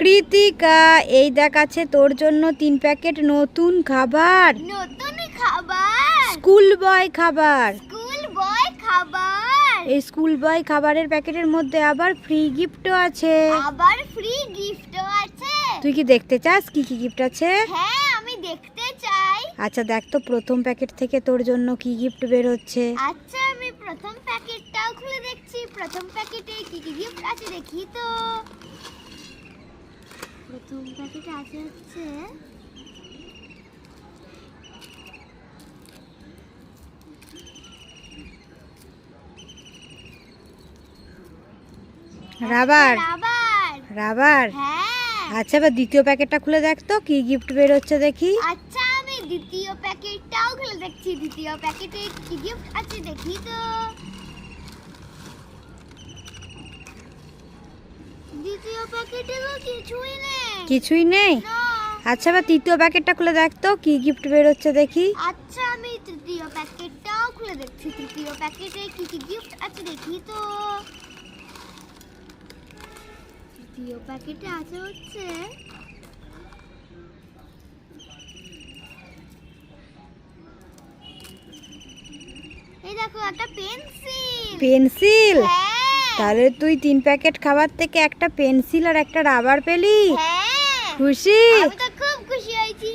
কৃতিকা এই দেখ আছে তোর জন্য তিন প্যাকেট নতুন খাবার। নতুন খাবার? স্কুল বয় খাবার। স্কুল বয় খাবার? এই স্কুল বয় খাবারের প্যাকেটের মধ্যে আবার ফ্রি গিফটও আছে। আবার ফ্রি গিফটও আছে। তুই কি দেখতে চাস? কি কি গিফট আছে? হ্যাঁ আমি দেখতে চাই। আচ্ছা দেখ তো প্রথম প্যাকেট থেকে তোর জন্য কি গিফট বের হচ্ছে। আচ্ছা আমি প্রথম প্যাকেটটাও খুলে দেখছি। প্রথম প্যাকেটে কি কি গিফট আছে দেখি তো। প্রথম প্যাকেটে আছে হচ্ছে রাবার। রাবার। হ্যাঁ। আচ্ছা এবার দ্বিতীয় প্যাকেটটা খুলে দেখ তো কি গিফট বের হচ্ছে দেখি। আচ্ছা আমি দ্বিতীয় প্যাকেটটাও খুলে দেখছি দ্বিতীয় প্যাকেটে কি গিফট আছে দেখি তো। দ্বিতীয় প্যাকেটে তো কিছুই নেই। কিছুই নেই? আচ্ছা এবার তৃতীয় প্যাকেটটা খুলে দেখ তো কি গিফট বের হচ্ছে দেখি। আচ্ছা আমি তৃতীয় প্যাকেটটাও খুলে দেখছি। তৃতীয় প্যাকেটে কি কি গিফট আছে দেখি তো। তৃতীয় প্যাকেটে আছে হচ্ছে এই দেখো একটা পেন্সিল। পেন্সিল? হ্যাঁ। তাহলে তুই তিন প্যাকেট খাবার থেকে একটা পেন্সিল আর একটা রাবার পেলি? হ্যাঁ। খুশি? আমি তো খুব খুশি হয়েছি।